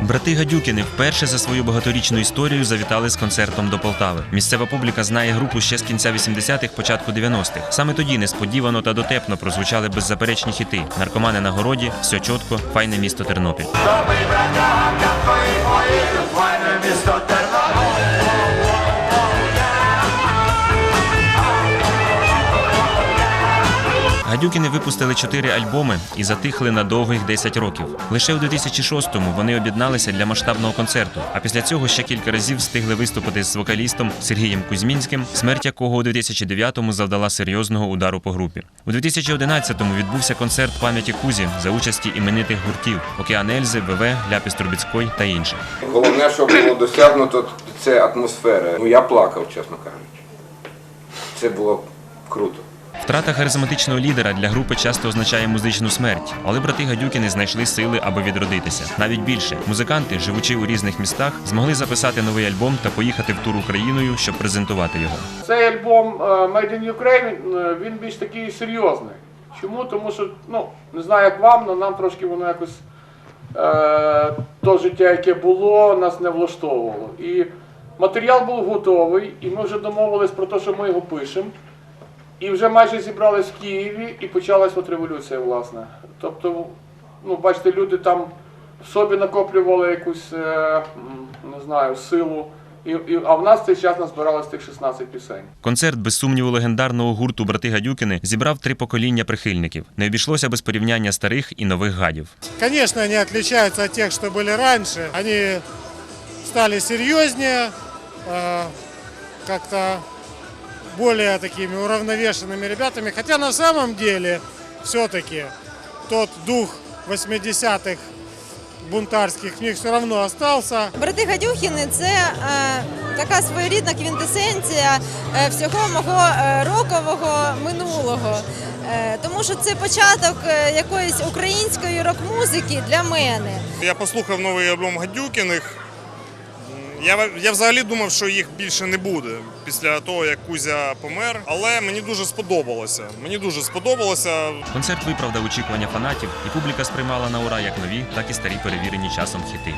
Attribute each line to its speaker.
Speaker 1: Брати Гадюкіни вперше за свою багаторічну історію завітали з концертом до Полтави. Місцева публіка знає групу ще з кінця 80-х, початку 90-х. Саме тоді несподівано та дотепно прозвучали беззаперечні хіти: наркомани на городі, все чітко, файне місто Тернопіль. Гадюкіни випустили чотири альбоми і затихли на довгих 10 років. Лише у 2006-му вони об'єдналися для масштабного концерту. А після цього ще кілька разів встигли виступити з вокалістом Сергієм Кузьмінським, смерть якого у 2009-му завдала серйозного удару по групі. У 2011-му відбувся концерт пам'яті Кузі за участі іменитих гуртів Океан Ельзи, ВВ, Ляпіс Трубіцькой та інших.
Speaker 2: Головне, що було досягнуто, це атмосфера. Ну я плакав, чесно кажучи. Це було круто.
Speaker 1: Втрата харизматичного лідера для групи часто означає музичну смерть, але брати Гадюкіни знайшли сили, аби відродитися. Навіть більше музиканти, живучи у різних містах, змогли записати новий альбом та поїхати в тур Україною, щоб презентувати його.
Speaker 3: Цей альбом е, Made in Ukraine, е, він більш такий серйозний. Чому? Тому що, ну, не знаю, як вам, але нам трошки воно якось е, то життя, яке було, нас не влаштовувало. І матеріал був готовий, і ми вже домовились про те, що ми його пишемо. І вже майже зібрались в Києві і почалась от революція, власне. Тобто, ну, бачите, люди там в собі накоплювали якусь, е, не знаю, силу. І, і, а в нас цей час назбиралось тих 16 пісень.
Speaker 1: Концерт, без сумніву, легендарного гурту Брати Гадюкіни зібрав три покоління прихильників. Не обійшлося без порівняння старих і нових гадів.
Speaker 4: Конечно, они отличаются от тех, что были раньше. Они стали серьезнее, э, как-то более такими уравновешенными ребятами. Хотя на самом деле все-таки тот дух 80-х бунтарских в них все равно остался.
Speaker 5: Брати Гадюхіни це е, така своєрідна квінтесенція е, всього мого е, рокового минулого. Е, тому що це початок е, якоїсь української рок-музики для мене.
Speaker 6: Я послухав новий альбом Гадюкіних. Я, я взагалі думав, що їх більше не буде після того, як Кузя помер. Але мені дуже сподобалося. Мені дуже сподобалося.
Speaker 1: Концерт виправдав очікування фанатів, і публіка сприймала на ура як нові, так і старі перевірені часом хіти.